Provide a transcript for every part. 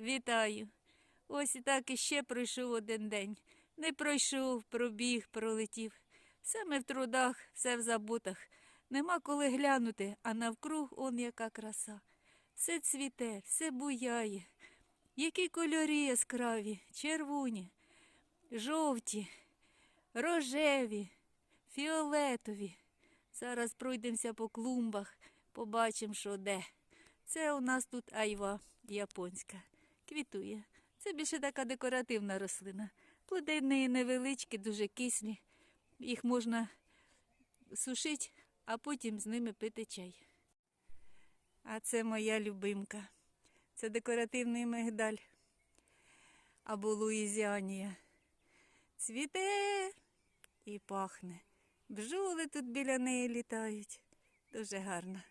Вітаю. Ось і так іще пройшов один день. Не пройшов, пробіг, пролетів. Все ми в трудах, все в забутах. Нема коли глянути, а навкруг он яка краса. Все цвіте, все буяє. Які кольори яскраві, червоні, жовті, рожеві, фіолетові. Зараз пройдемося по клумбах, побачимо, що де. Це у нас тут айва японська. Квітує. Це більше така декоративна рослина. Плоди неї невеличкі, дуже кислі. Їх можна сушити, а потім з ними пити чай. А це моя любимка. Це декоративний мигдаль або луїзіанія. Цвіте і пахне. Бджоли тут біля неї літають. Дуже гарно.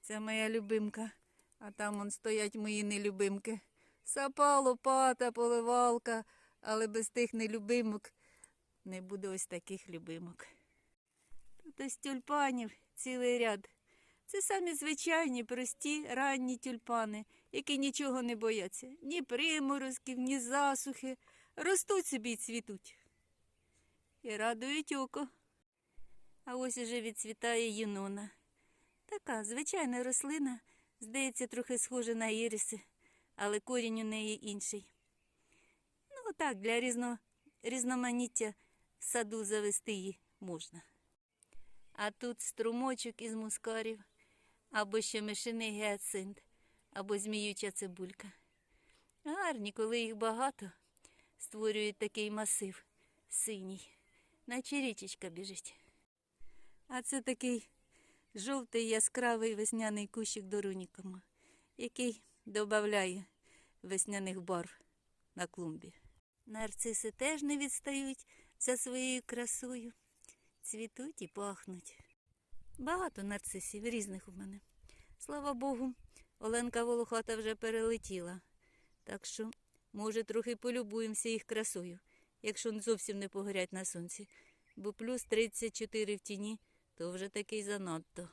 Це моя любимка. А там он стоять мої нелюбимки. Сапа, лопата, поливалка, але без тих нелюбимок не буде ось таких любимок. Тут ось тюльпанів цілий ряд. Це самі звичайні, прості, ранні тюльпани, які нічого не бояться. Ні приморозків, ні засухи. Ростуть собі й цвітуть. І радують око. А ось уже відцвітає юнона. Така звичайна рослина, здається, трохи схожа на іриси, але корінь у неї інший. Ну, так, для різно, різноманіття в саду завести її можна. А тут струмочок із мускарів, або ще мишиний гіацинт, або зміюча цибулька. Гарні, коли їх багато, створюють такий масив синій, наче річечка біжить. А це такий жовтий яскравий весняний кущик дорунікома, який додає весняних барв на клумбі. Нарциси теж не відстають за своєю красою, цвітуть і пахнуть. Багато нарцисів різних у мене. Слава Богу, Оленка Волохата вже перелетіла, так що, може, трохи полюбуємося їх красою, якщо зовсім не погорять на сонці, бо плюс 34 в тіні то вже такий занадто.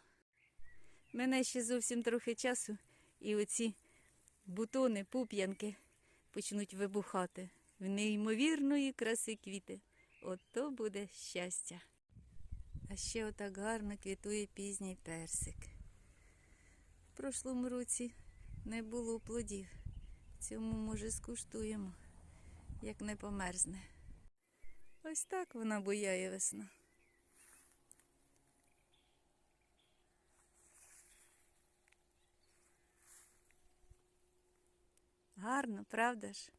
Мене ще зовсім трохи часу, і оці бутони, пуп'янки почнуть вибухати в неймовірної краси квіти. От то буде щастя. А ще отак гарно квітує пізній персик. В прошлому році не було плодів. Цьому, може, скуштуємо, як не померзне. Ось так вона буяє весна. Гарно, правда ж?